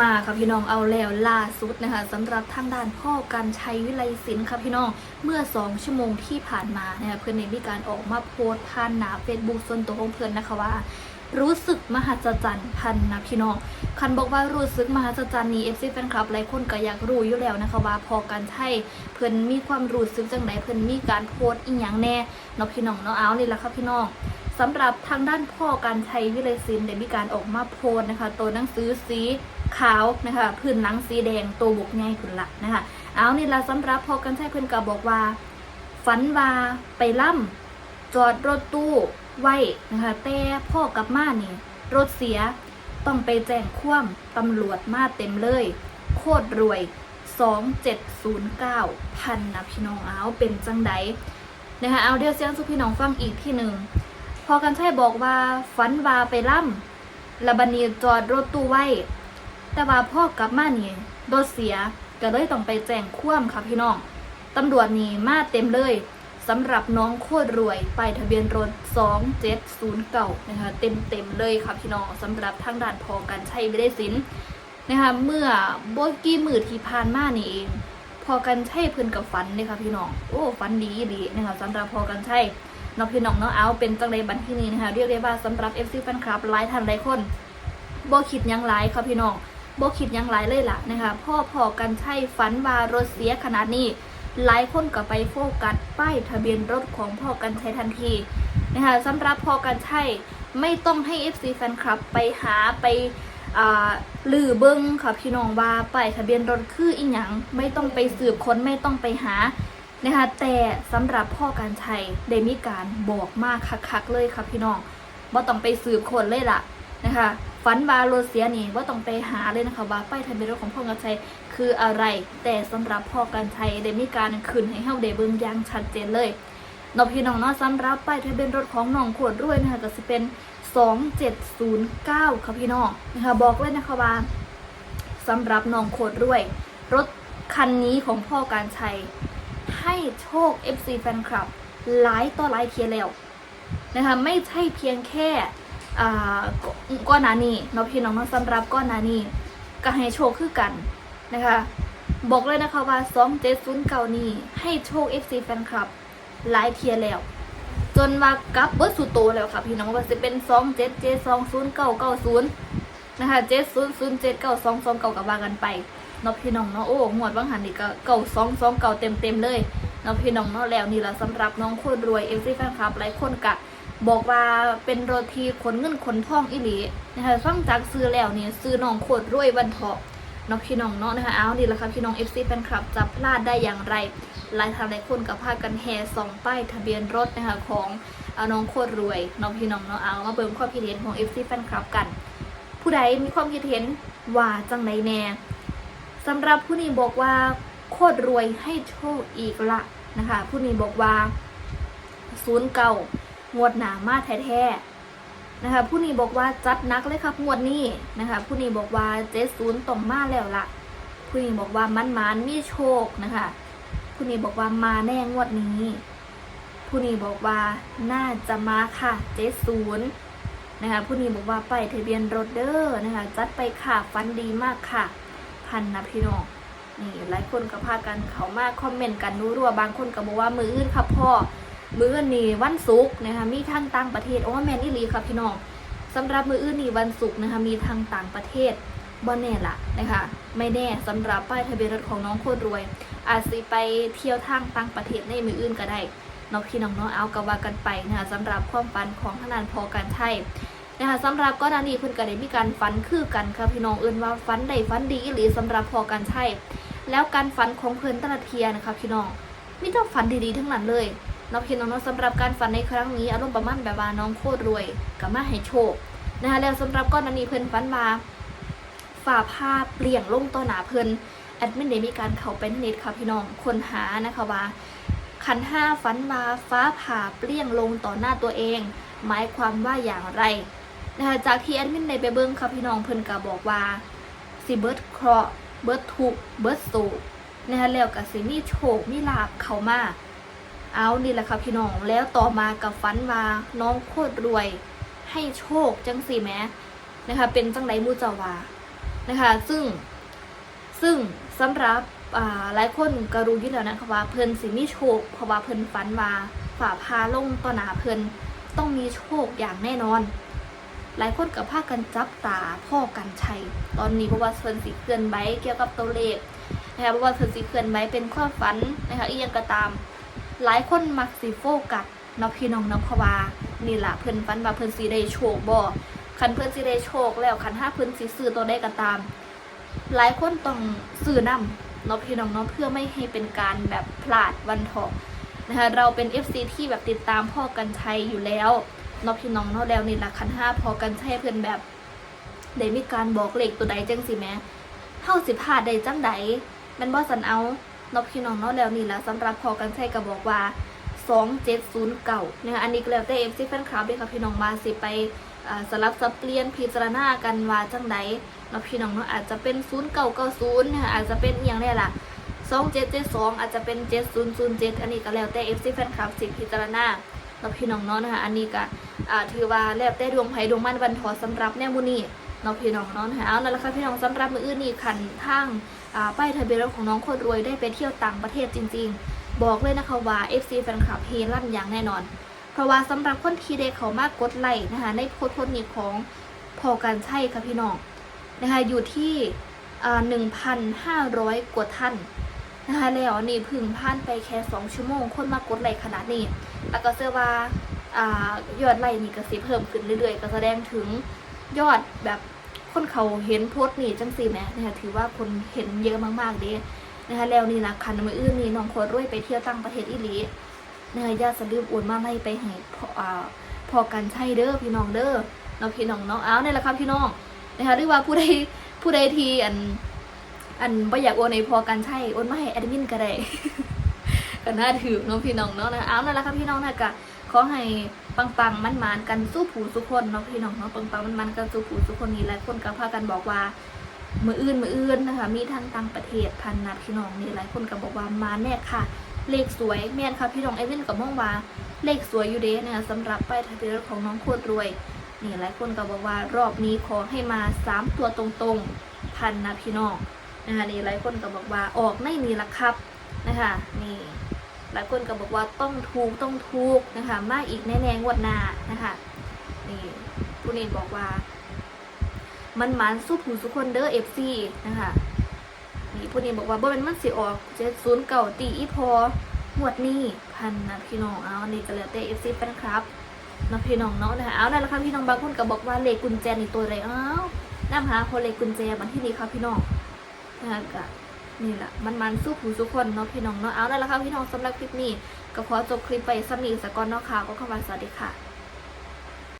มาค่ะพี่น้องเอาแล้วล่าสุดนะคะสำหรับทางด้านพ่อการชัยวิไลศิลป์ค่ะพี่น้องเมื่อ 2 ชั่วโมงที่ผ่านมานะคะเพื่อนในมีการออกมาโพสต์ผ่านหนาเฟซบุ๊กส่วนตัวของเพื่อนนะคะว่า รู้สึกมหัศจรรย์พันนะพี่น้องคันบอกว่ารู้สึกมหัศจรรย์นี้เอฟซีแฟนคลับหลายคนก็อยากรู้อยู่แล้วนะคะว่าพอการใช่เพิ่อนมีความรู้สึกจังไหนเพิ่อนมีการโพสต์อีหยังแน่เนาะพี่น้องเนาะเอานี่แหละค่ะพี่น้องสำหรับทางด้านพ่อการชัยวิไลศิลป์ได้มีการออกมาโพสต์นะคะตัวหนังสือสี ขาวนะคะพื้นหลังสีแดงตัวบกใหญ่พุ่นละนะคะ เอานี่ละสำหรับพอการชัยเพิ่อนก็บอกว่า ฝันว่าไปล่ำจอดรถตู้ไว้นะคะแต่พ่อกลับมานี่ รถเสียต้องไปแจ้งคว่ำตำรวจมาเต็มเลย โคตรรวย 2709 พันนะพี่น้องเอาเป็นจังไดนะคะเอาเดี๋ยวเสียงสุพี่น้องฟังอีกที่หนึ่งพอกันใช่บอกว่าฝันว่าไปล่ำละบันีจอดรถตู้ไว้ แต่ว่าพ่อกลับมานี่รถเสียก็เลยต้องไปแจ้งคว่ำค่ะพี่น้องตำรวจนี่มาเต็มเลยสำหรับน้องโคตรรวยไปทะเบียนรถ 2709นะคะเต็มเต็มเลยค่ะพี่น้องสำหรับทางด่านพอกันใช้ไม่ได้สินนะคะเมื่อโบกี้มือที่ผ่านมานี่เองพอกันใช้เพิ่อนกับฝันเลยค่ะพี่น้องโอ้ฝันดีดีนะคะสำหรับพอกันใช้น้องพี่น้องเนาะเอาเป็นจังไรบันที่นี้นะคะเรียกได้ว่าสำหรับ FC แฟนคลับหลายท่านหลายคนบ่คิดยังหลายค่ะพี่น้อง บ่คิดยังหลเลยล่ะนะคะพ่อพอกันใช้ฝันว่ารถเสียขนาดนี้ หลายคนก็ไปโฟกัสป้ายทะเบียนรถของพ่อกันชัยทันทีนะคะสำหรับพ่อกันชัยไม่ต้องให้ FC แฟนคลับไปหาไปอ่าลือเบิ้งค่ะพี่น้องว่าป้ายทะเบียนรถคืออีหยังไม่ต้องไปสืบค้นไม่ต้องไปหานะคะแต่สำหรับพ่อกันชัยได้มีการบอกมากคักๆเลยค่ะพี่น้องว่าต้องไปสืบค้นเลยล่ะนะคะ ฝันว่าโรถเสียนี่ว่าต้องไปหาเลยนะคะว่าป้ายทะเบียนรถของพ่อกันชัยคืออะไร แต่สำหรับพ่อการใช้ได้มีการคืนให้เฮาได้เบิ่งอย่างชัดเจนเลยเนอพี่น้องเนาะสำหรับป้ายทะเบียนรถของน้องขวดรวยนะคะก็จะเป็น 2709 ค่ะพี่น้องนะคะบอกเลยนะคะว่าสำหรับน้องขวดรวย รถคันนี้ของพ่อการใช้ให้โชค FC แฟนคลับ หลายต่อหลายเทียแล้วนะคะไม่ใช่เพียงแค่ ก้อนนานี้เนาะพี่น้องเนาะสำหรับก้อนนานี้ก็ให้โชคคือกันนะคะ บอกเลยนะคะว่า2709นี่ให้โชค FC แฟนคลับหลายเทียแล้ว จนว่ากลับเบิร์สุดโตแล้วค่ะพี่น้องว่าจะเป็น27720990นย์เก้าเก้าศูนย์นะคะ70079229กับว่ากันไปเนาะพี่น้องเนาะโอ้หมวดบางหันนี่ก็เก่า229เต็มเต็มๆเลยเนาะพี่น้องเนาะแล้วนี่ละสำหรับน้องคนรวย FC แฟนคลับหลายคนกะ บอกว่าเป็นโรตีขนเงินขนทองอีหลีนะคะฟังจากซื้อแล้วเนี่ยซื้อน้องโคตรรวยวันเถาะน้องพี่น้องเนาะนะคะเอาดีแล้วครับพี่น้อง FC แฟนคลับจะพลาดได้อย่างไรหลายทางหลายคนกับพากันแห่ส่องป้ายทะเบียนรถนะคะของเอาน้องโคตรรวยน้องพี่น้องเนาะเอามาเบิ่งความคิดเห็นของ FC แฟนคลับกัน ผู้ใดมีความคิดเห็นว่าจังไหนแน่สำหรับผู้นี้บอกว่าโคตรรวยให้โชคอีกละนะคะผู้นี้บอกว่าศูนย์เก่า งวดหนามาแท้ๆนะคะ ผู้นี้บอกว่าจัดนักเลยครับงวดนี้นะคะ ผู้นี้บอกว่าเจศูนย์ต้องมาแล้วละผู้นี้บอกว่ามันมันมีโชคนะคะ ผู้นี้บอกว่ามาแน่งวดนี้ ผู้นี้บอกว่าน่าจะมาค่ะเจศูนย์นะคะผู้นี้บอกว่าไปทะเบียนรถเด้อนะคะ จัดไปค่ะฟันดีมากค่ะ พันนะพี่น้องนี่หลายคนก็พากันเขามากคอมเมนต์กันรู้รัวบางคนก็บอกว่ามืออื่นครับพ่อ มื้ออื่นนี่วันศุกร์นะคะมีทางต่างประเทศโอ้แมนอีหลีค่ะพี่น้องสำหรับมื้ออื่นนี่วันศุกร์นะคะมีทางต่างประเทศบ่แน่ละนะคะไม่แน่สำหรับป้ายทะเบียนรถของน้องโคตรรวย อาจสิไปเที่ยวทางต่างประเทศในมื้ออื่นก็ได้น้องพี่น้องเนาะเอากะว่ากันไปนะคะสำหรับความฝันของทนานพอการใช่นะคะสำหรับก็นานี้เพิ่นก็ได้มีการฝันคือกันค่ะพี่น้องเอื่นว่าฝันใดฝันดีอีหลีสำหรับพอการใช่แล้วการฝันของเพิ่นต่ละเทียนะคะพี่น้องมีแต่ฝันดีๆทั้งนั้นเลย น้องพี่น้องเนาะสำหรับการฝันในครั้งนี้อารมณ์ประมาณแบบว่าน้องโคตรรวยกับมาให้โชคนะคะแล้วสำหรับก้อนนันนี้เพิ่นฝันมาฝ่าภาเปลี่ยงลงต่อหนาเพิ่นแอดมินได้มีการเข้าไปในเน็ตค่ะพี่น้องคนหานะคะว่าขันห้าฝันมาฟ้าผ่าเปลี่ยงลงต่อหน้าตัวเอง หมายความว่าอย่างไรนะคะจากที่แอดมินได้ไปเบิ้งค่ะพี่น้องเพิ่นก็บอกว่าสิเบิร์ดเคราะห์เบิร์ดทุกเบิร์ดโศกนะคะแล้วก็สิมีโชคมีลาบเข้ามา เอานี่แหละค่ะพี่น้องแล้วต่อมากับฝันว่าน้องโคตรรวย ให้โชคจังสี่แม้นะคะ เป็นจังไรมูจาวานะคะ ซึ่งซึ่งสำหรับอ่าหลายคนก็รู้อยู่แล้วนะคะว่าเพิ่นสิมีโชคเพราะว่าเพิ่นฝันว่าฝ่าพาลงต่อหนาเพิ่นต้องมีโชคอย่างแน่นอน หลายคนกับพาคกันจับตาพ่อกันชัยตอนนี้เพราะว่าเพิ่นสิเคลื่อนไหวเกี่ยวกับตัวเลขนะคะเพราะว่าเพิ่นสิเคลื่อนไหวเป็นความฝันนะคะอีหยังก็ตาม หลายคนมักสิโฟกัสเนาะพี่น้องเนาะเพราะว่านี่ล่ะเพิ่นฝันว่าเพิ่นสิได้โชคบ่คันเพิ่นสิได้โชคแล้วคันถ้าเพิ่นสิซื้อตัวใดก็ตาม หลายคนต้องซื้อนำเนาะพี่น้องเนาะเพื่อไม่ให้เป็นการแบบพลาดวันทองนะคะเราเป็น FC ที่แบบติดตามพ่อกันชัยอยู่แล้วเนาะพี่น้องเนาะแล้วนี่ล่ะคันห้าพอกันชัยเพิ่นแบบได้มีการบอกเลขตัวใดจังสิแหมเฮาสิพลาดได้จังใดแมันบ่สันเอา นาะพี่น้องเนาะแล้วนี่ละสำหรับพอกันชัยก็บอกว่า 2709นะคะอันนี้ก็แล้วแต่ FC แฟนคลับเด้อค่ะพี่น้องมาสิไปสลับสับเปลี่ยนพิจารณากันว่าจังใดเนาะพี่น้องเนาะอาจจะเป็น0 9 9 0นะคะอาจจะเป็นอย่างนี้ล่ะ2 7 7 2อาจจะเป็น 7 0 0 7 อันนี้ก็แล้วแต่ FC แฟนคลับสิพิจารณาเนาะพี่น้องเนาะนะคะอันนี้ก็ถือว่าแล้วแต่ดวงไผดวงมันวันทอสำหรับแนวมื้อนี้เนาะพี่น้องเนาะนะคะเอานั่นแหละค่ะพี่น้องสำหรับมื้ออื่นนี่คันทาง ป้ายทะเบียนรถของน้องคนรวยได้ไปเที่ยวต่างประเทศจริง ๆ บอกเลยนะคะว่า FC แฟนคลับเฮลั่นอย่างแน่นอน เพราะว่าสำหรับคนที่ได้เขามากกดไลค์นะคะในโพสต์โพสต์นี้ของพอกันใช่ค่ะพี่น้องนะคะอยู่ที่หนึ่งพันห้าร้อยกว่าท่านนะคะแล้วนี่พึ่งผ่านไปแค่สองชั่วโมง คนมากดไลค์ขนาดนี้ แล้วก็เชื่อว่าอ่ายอดไลค์นี่ก็สิเพิ่มขึ้นเรื่อยๆ ก็แสดงถึงยอดแบบ คนเขาเห็นโพสต์นี่จังสิแหมนะคะถือว่าคนเห็นเยอะมากๆเด้นะคะแล้วนี่นะคันมืออื่นนี่น้องโคตรรวยไปเที่ยวต่างประเทศอีหลีนะคะญาติสลืมโอนมาไล่ไปให้พออพอกันใช่เด้อพี่น้องเด้อเนาพี่น้องเนาะเอาเนี่ยแหละครับพี่น้องนะคะหรือว่าผู้ใดผู้ใดทีอันอันบ่อยากโอนในพอกันใช่โอนมาให้แอดมินก็ได้ก็น่าถือเน้องพี่น้องเนาะนะเอานั่นแหละครับพี่น้องนะกะ ขอให้ปังปังๆมันมันๆกันสู้ผู้สุกคนเนาะพี่น้องเนาะปังปังมันมันๆกันสู้ผู้สุกคนนี้หลายคนก็พากันบอกว่า มืออื่นมืออื่นนะคะ มีทางต่างประเทศพันนะพี่น้องนี่หลายคนก็บอกว่ามาแน่ค่ะ เลขสวยแม่นค่ะพี่น้องเอดมินก็มองว่าเลขสวยอยู่เด้นะคะสำหรับป้ายทะเบียนรถของน้องโคตรรวยนี่หลายคนก็บอกว่ารอบนี้ขอให้มาสามตัวตรงๆพันนะพี่น้องนะคะนี่หลายคนก็บอกว่าออกไม่มีละครับนะคะนี่ หลายคนก็บอกว่าต้องถูกต้องถูกนะคะมาอีกแน่ๆงวดหน้านะคะนี่ผู้นี้บอกว่า มันหมันสู้ผู้สุคนเด้อเอฟซีนะคะนี่ผู้นี้บอกว่าบ่เป็นมันสิออกเจ็ดศูนย์เก่าตีอีพองวดนี้พันนะพี่น้องเอาอันนี้ก็แล้วแต่เอฟซีเป็นครับนาะพี่น้องเนาะนะคะเอานั่นแหละค่ะพี่น้องบางคนก็บอกว่าเลขกุญแจนี่ตัวอะไรอ้าน้ำหาคนเลขกุญแจมันที่นี่ค่ะพี่น้องนะคะ นี่แหละมันมันสู้ผู้สุกคนเนาะพี่น้องเนาะเอานั่นแหละค่ะพี่น้องสำหรับคลิปนี้ ก็ขอจบคลิปไปสำนีสกอนเนาะค่ะก็ขอว่าสวัสดีค่ะ